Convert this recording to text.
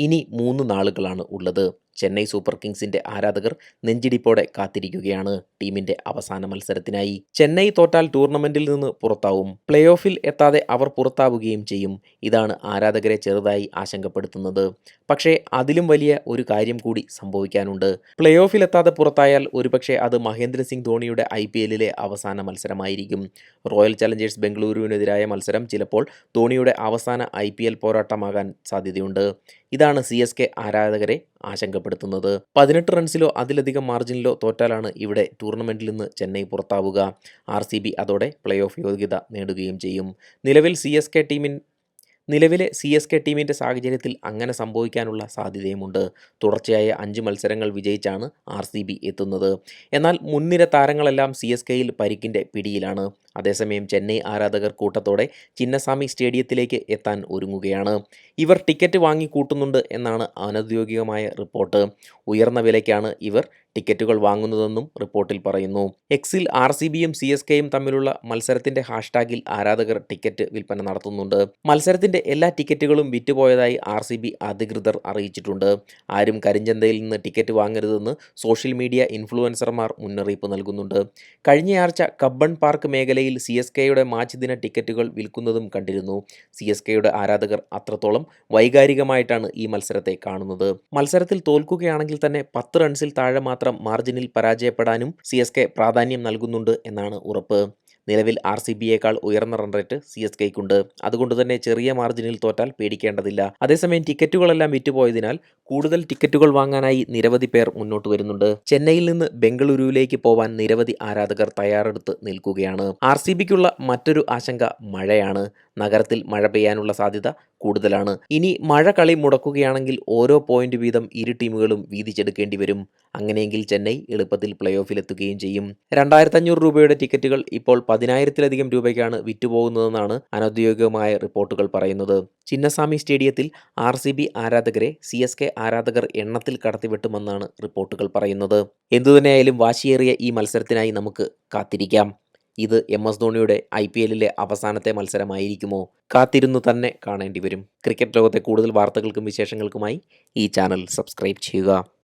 ഇനി മൂന്ന് നാളുകളാണ് ഉള്ളത്. ചെന്നൈ സൂപ്പർ കിങ്സിന്റെ ആരാധകർ നെഞ്ചിടിപ്പോടെ കാത്തിരിക്കുകയാണ് ടീമിന്റെ അവസാന മത്സരത്തിനായി. ചെന്നൈ തോറ്റാൽ ടൂർണമെന്റിൽ നിന്ന് പുറത്താവും. പ്ലേ ഓഫിൽ എത്താതെ അവർ പുറത്താവുകയും ചെയ്യും. ഇതാണ് ആരാധകരെ ചെറുതായി ആശങ്കപ്പെടുത്തുന്നത്. പക്ഷേ അതിലും വലിയ ഒരു കാര്യം കൂടി സംഭവിക്കാനുണ്ട്. പ്ലേ ഓഫിൽ എത്താതെ പുറത്തായാൽ ഒരുപക്ഷെ അത് മഹേന്ദ്ര സിംഗ് ധോണിയുടെ ഐ പി എല്ലിലെ അവസാന മത്സരമായിരിക്കും. റോയൽ ചലഞ്ചേഴ്സ് ബംഗളൂരുവിനെതിരായ മത്സരം ചിലപ്പോൾ ധോണിയുടെ അവസാന ഐ പോരാട്ടമാകാൻ സാധ്യതയുണ്ട്. ഇതാണ് സി ആരാധകരെ ആശങ്കപ്പെടുത്തുന്നത്. പതിനെട്ട് റൺസിലോ അതിലധികം മാർജിനിലോ തോറ്റാലാണ് ഇവിടെ ടൂർണമെന്റിൽ നിന്ന് ചെന്നൈ പുറത്താവുക. ആർ സി ബി അതോടെ പ്ലേ ഓഫ് യോഗ്യത നേടുകയും ചെയ്യും. നിലവിൽ സി എസ് കെ ടീമിൻ നിലവിലെ സി എസ് കെ ടീമിന്റെ സാഹചര്യത്തിൽ അങ്ങനെ സംഭവിക്കാനുള്ള സാധ്യതയുമുണ്ട്. തുടർച്ചയായ അഞ്ച് മത്സരങ്ങൾ വിജയിച്ചാണ് ആർ സി ബി എത്തുന്നത്. എന്നാൽ മുൻനിര താരങ്ങളെല്ലാം സി എസ് കെയിൽ പരിക്കിന്റെ പിടിയിലാണ്. അതേസമയം ചെന്നൈ ആരാധകർ കൂട്ടത്തോടെ ചിന്നസ്വാമി സ്റ്റേഡിയത്തിലേക്ക് എത്താൻ ഒരുങ്ങുകയാണ്. ഇവർ ടിക്കറ്റ് വാങ്ങി കൂട്ടുന്നുണ്ട് എന്നാണ് അനൗദ്യോഗികമായ റിപ്പോർട്ട്. ഉയർന്ന വിലയ്ക്കാണ് ഇവർ ടിക്കറ്റുകൾ വാങ്ങുന്നതെന്നും റിപ്പോർട്ടിൽ പറയുന്നു. എക്സിൽ ആർ സി ബിയും സി എസ് കെയും തമ്മിലുള്ള മത്സരത്തിന്റെ ഹാഷ്ടാഗിൽ ആരാധകർ ടിക്കറ്റ് വിൽപ്പന നടത്തുന്നുണ്ട്. മത്സരത്തിന്റെ എല്ലാ ടിക്കറ്റുകളും വിറ്റുപോയതായി ആർ സി ബി അധികൃതർ അറിയിച്ചിട്ടുണ്ട്. ആരും കരിഞ്ചന്തയിൽ നിന്ന് ടിക്കറ്റ് വാങ്ങരുതെന്ന് സോഷ്യൽ മീഡിയ ഇൻഫ്ലുവൻസർമാർ മുന്നറിയിപ്പ് നൽകുന്നുണ്ട്. കഴിഞ്ഞയാഴ്ച കബ്ബൺ പാർക്ക് മേഖലയിൽ സി എസ് കെയുടെ മാച്ച് ദിന ടിക്കറ്റുകൾ വിൽക്കുന്നതും കണ്ടിരുന്നു. സി എസ് കെയുടെ ആരാധകർ അത്രത്തോളം വൈകാരികമായിട്ടാണ് ഈ മത്സരത്തെ കാണുന്നത്. മത്സരത്തിൽ തോൽക്കുകയാണെങ്കിൽ തന്നെ പത്ത് റൺസിൽ താഴെ മാത്രം മാർജിനിൽ പരാജയപ്പെടാനും സി എസ് കെ പ്രാധാന്യം നൽകുന്നുണ്ട് എന്നാണ് ഉറപ്പ്. നിലവിൽ ആർ സി ബിയേക്കാൾ ഉയർന്ന റൺ റേറ്റ് സി എസ് കെയ്ക്കുണ്ട്. അതുകൊണ്ട് തന്നെ ചെറിയ മാർജിനിൽ തോറ്റാൽ പേടിക്കേണ്ടതില്ല. അതേസമയം ടിക്കറ്റുകളെല്ലാം വിറ്റുപോയതിനാൽ കൂടുതൽ ടിക്കറ്റുകൾ വാങ്ങാനായി നിരവധി പേർ മുന്നോട്ട് വരുന്നുണ്ട്. ചെന്നൈയിൽ നിന്ന് ബംഗളൂരുവിലേക്ക് പോവാൻ നിരവധി ആരാധകർ തയ്യാറെടുത്ത് നിൽക്കുകയാണ്. ആർ സി ബിക്കുള്ള മറ്റൊരു ആശങ്ക മഴയാണ്. നഗരത്തിൽ മഴ പെയ്യാനുള്ള സാധ്യത കൂടുതലാണ്. ഇനി മഴ കളി മുടക്കുകയാണെങ്കിൽ ഓരോ പോയിന്റ് വീതം ഇരു ടീമുകളും വീതിച്ചെടുക്കേണ്ടി വരും. അങ്ങനെയെങ്കിൽ ചെന്നൈ എളുപ്പത്തിൽ പ്ലേ ഓഫിലെത്തുകയും ചെയ്യും. രണ്ടായിരത്തി അഞ്ഞൂറ് രൂപയുടെ ടിക്കറ്റുകൾ ഇപ്പോൾ പതിനായിരത്തിലധികം രൂപയ്ക്കാണ് വിറ്റുപോകുന്നതെന്നാണ് അനൌദ്യോഗികമായ റിപ്പോർട്ടുകൾ പറയുന്നത്. ചിന്നസ്വാമി സ്റ്റേഡിയത്തിൽ ആർ സി ബി ആരാധകരെ സി എസ് കെ ആരാധകർ എണ്ണത്തിൽ കടത്തിവെട്ടുമെന്നാണ് റിപ്പോർട്ടുകൾ പറയുന്നത്. എന്തുതന്നെയായാലും വാശിയേറിയ ഈ മത്സരത്തിനായി നമുക്ക് കാത്തിരിക്കാം. ഇത് എം എസ് ധോണിയുടെ ഐ പി എല്ലിലെ അവസാനത്തെ മത്സരമായിരിക്കുമോ? കാത്തിരുന്നു തന്നെ കാണേണ്ടി വരും. ക്രിക്കറ്റ് ലോകത്തെ കൂടുതൽ വാർത്തകൾക്കും വിശേഷങ്ങൾക്കുമായി ഈ ചാനൽ സബ്സ്ക്രൈബ് ചെയ്യുക.